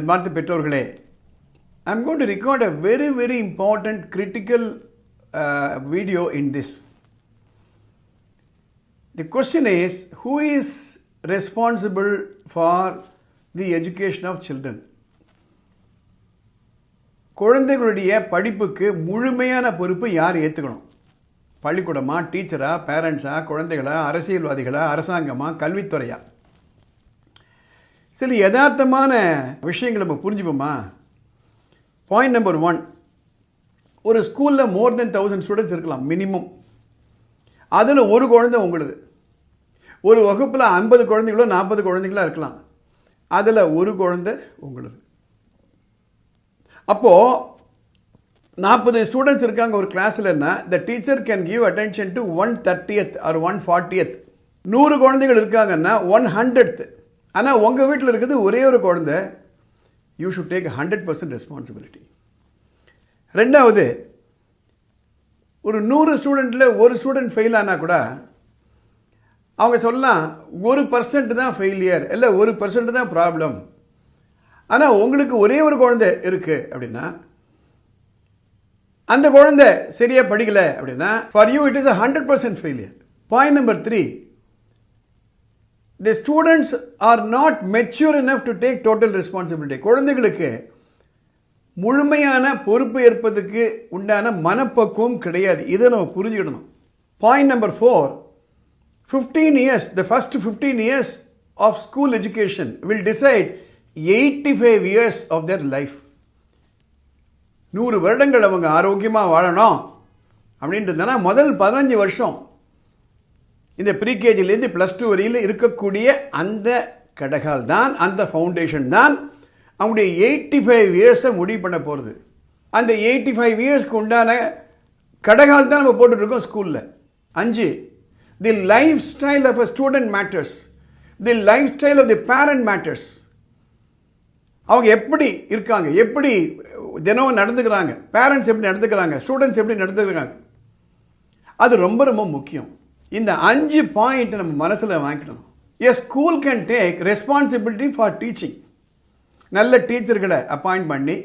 அன்பார்ந்த பெற்றோர்களே I'm going to record a very very important critical video in this the question is who is responsible for the education of children குழந்தைகளுடைய படிப்புக்கு முழுமையான பொறுப்பு யார் ஏற்றுக்கணும் பள்ளிக்கூடமா டீச்சரா பேரண்ட்ஸா குழந்தைகளா அரசியல்வாதிகளா அரசாங்கமா கல்வித்துறையா? சில யதார்த்தமான விஷயங்களை நம்ம புரிஞ்சுப்போமா? பாயிண்ட் நம்பர் ஒன் ஒரு ஸ்கூலில் மோர் தென் தௌசண்ட் ஸ்டூடெண்ட்ஸ் இருக்கலாம் மினிமம் அதில் ஒரு குழந்தை உங்களுது. ஒரு வகுப்பில் ஐம்பது குழந்தைகளோ நாற்பது குழந்தைகளோ இருக்கலாம். அதில் ஒரு குழந்தை உங்களுது. அப்போது நாற்பது ஸ்டூடெண்ட்ஸ் இருக்காங்க ஒரு கிளாஸ்லன்னா the teacher can give attention to one thirtieth or one fortieth நூறு குழந்தைகள் இருக்காங்கன்னா ஒன் ஹண்ட்ரட் ஆனால் உங்கள் வீட்டில் இருக்கிறது ஒரே ஒரு குழந்தை. You should take hundred percent responsibility ரெண்டாவது ஒரு நூறு ஸ்டூடெண்ட்டில் ஒரு ஸ்டூடெண்ட் ஃபெயில் ஆனால் கூட அவங்க சொல்லலாம் ஒரு பர்சன்ட் தான் ஃபெயிலியர் இல்லை ஒரு பர்சன்ட் தான் ப்ராப்ளம் ஆனால் உங்களுக்கு ஒரே ஒரு குழந்தை இருக்குது அப்படின்னா அந்த குழந்தை சரியாக படிக்கலை அப்படின்னா for you it is a hundred percent failure point number three the students are not mature enough to take total responsibility குழந்தைகளுக்கு முழுமையான பொறுப்பு ஏற்பதுக்கு உண்டான மனப்பக்குவம் கிடையாது. இதை நம்ம புரிஞ்சுக்கணும். Point number four fifteen years the first fifteen years of school education will decide eighty five years of their life நூறு வருடங்கள் அவங்க ஆரோக்கியமாக வாழணும் அப்படின்றதுனா முதல் பதினஞ்சு வருஷம் இந்த ப்ரீகேஜிலேருந்து ப்ளஸ் டூ வரையில் இருக்கக்கூடிய அந்த கடகால் தான் அந்த ஃபவுண்டேஷன் தான் அவங்களுடைய எயிட்டி ஃபைவ் இயர்ஸை முடிவு பண்ண போகிறது அந்த எயிட்டி ஃபைவ் இயர்ஸ்க்கு உண்டான கடகால் தான் நம்ம போட்டுட்ருக்கோம் ஸ்கூலில் அஞ்சு the lifestyle of a student matters the lifestyle of the parent matters அவங்க எப்படி இருக்காங்க? எப்படி தினமும் நடந்துக்கிறாங்க? பேரண்ட்ஸ் எப்படி நடந்துக்கிறாங்க? ஸ்டூடெண்ட்ஸ் எப்படி நடந்துக்கிறாங்க? அது ரொம்ப ரொம்ப முக்கியம். இந்த அஞ்சு பாயிண்ட்டை நம்ம மனசில் வாங்கிக்கணும். A school can take responsibility for teaching நல்ல டீச்சர்களை அப்பாயிண்ட் பண்ணி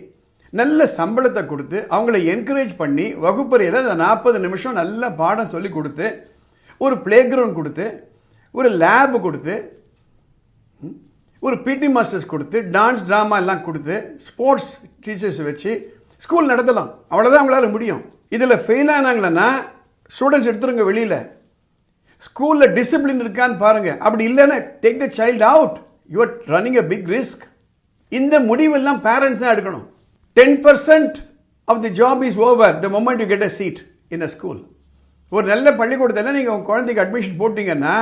நல்ல சம்பளத்தை கொடுத்து அவங்கள என்கரேஜ் பண்ணி வகுப்பறையில் அந்த நாற்பது நிமிஷம் நல்ல பாடம் சொல்லி கொடுத்து ஒரு பிளே கிரவுண்ட் கொடுத்து ஒரு லேப் கொடுத்து ஒரு பிடி மாஸ்டர்ஸ் கொடுத்து டான்ஸ் ட்ராமா எல்லாம் கொடுத்து ஸ்போர்ட்ஸ் டீச்சர்ஸ் வச்சு ஸ்கூல் நடத்தலாம். அவ்வளோதான் அவங்களால முடியும். இதில் ஃபெயில் ஆனாங்களன்னா ஸ்டூடெண்ட்ஸ் எடுத்துருங்க வெளியில். ஸ்கூலில் டிசிப்ளின் இருக்கான்னு பாருங்கள் அப்படி இல்லைன்னா take the child out you're running a big risk இந்த முடிவெல்லாம் பேரண்ட்ஸ் தான் எடுக்கணும். Ten percent of the job is over the moment you get a seat in a school ஒரு நல்ல பள்ளிக்கூடத்தில் நீங்கள் உங்கள் குழந்தைக்கு அட்மிஷன் போட்டிங்கன்னா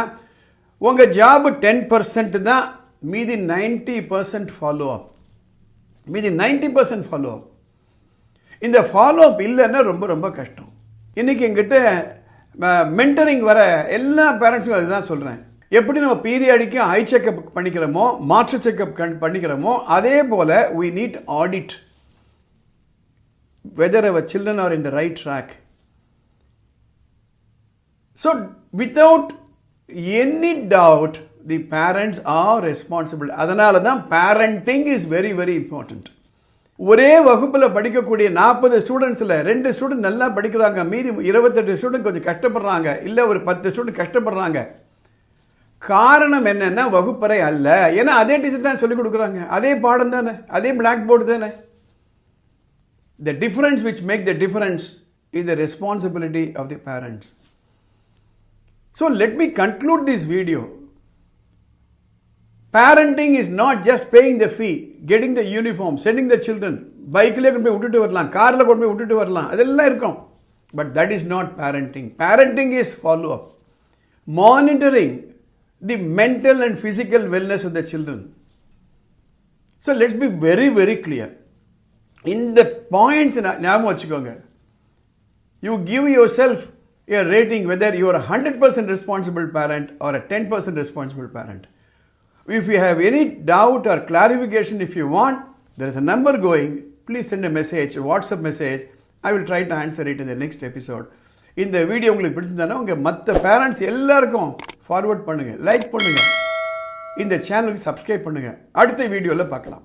உங்கள் ஜாபு டென் பர்சன்ட் தான் மீதி நைன்டி பர்சன்ட் ஃபாலோ அப் மீதி நைன்டி பர்சன்ட் ஃபாலோ அப் இந்த ஃபாலோ அப் இல்லைன்னா ரொம்ப ரொம்ப கஷ்டம். இன்றைக்கி எங்கிட்ட மென்டரிங் வர எல்லா பேரண்ட்ஸுக்கும் அதுதான் சொல்கிறேன் எப்படி நம்ம பீரியாடிக்கும் ஐ செக்கப் பண்ணிக்கிறோமோ மாற்று செக்கப் பண்ணிக்கிறோமோ அதே போல் we need audit whether our children are in the right track so without any doubt the parents are responsible அதனால தான் parenting is very very important ஒரே வகுப்பில் படிக்கக்கூடிய நாற்பது ஸ்டூடெண்ட்ஸில் ரெண்டு ஸ்டூடெண்ட் நல்லா படிக்கிறாங்க. மீதி இருபத்தெட்டு ஸ்டூடெண்ட் கொஞ்சம் கஷ்டப்படுறாங்க. இல்லை ஒரு பத்து ஸ்டூடெண்ட் கஷ்டப்படுறாங்க. காரணம் என்னென்னா வகுப்பறை அல்ல. ஏன்னா அதே டீச்சர் தான் சொல்லிக் கொடுக்குறாங்க. அதே பாடம் தானே. அதே பிளாக் போர்டு தானே. The difference which make the difference is the responsibility of the parents so let me conclude this video parenting is not just paying the fee getting the uniform sending the children பைக்கில் கொண்டு போய் விட்டுட்டு வரலாம் காரில் கொண்டு போய் விட்டுட்டு வரலாம் அதெல்லாம் இருக்கும் but that is not parenting parenting is follow up monitoring the mental and physical wellness of the children so let's be very very clear இந்த பாயிண்ட்ஸ் ஞாபகம் வச்சுக்கோங்க you give yourself a rating whether you are a 100% responsible parent or a 10% responsible parent. If you have any doubt or clarification, if you want, there is a number going. Please send a message, a WhatsApp message. I will try to answer it in the next episode. இந்த video உங்களுக்கு பிடிச்சிருந்தானா உங்கள் மற்ற parents எல்லாருக்கும் forward பண்ணுங்கள் like பண்ணுங்கள் இந்த சேனலுக்கு சப்ஸ்கிரைப் பண்ணுங்கள் அடுத்த வீடியோவில் பார்க்கலாம்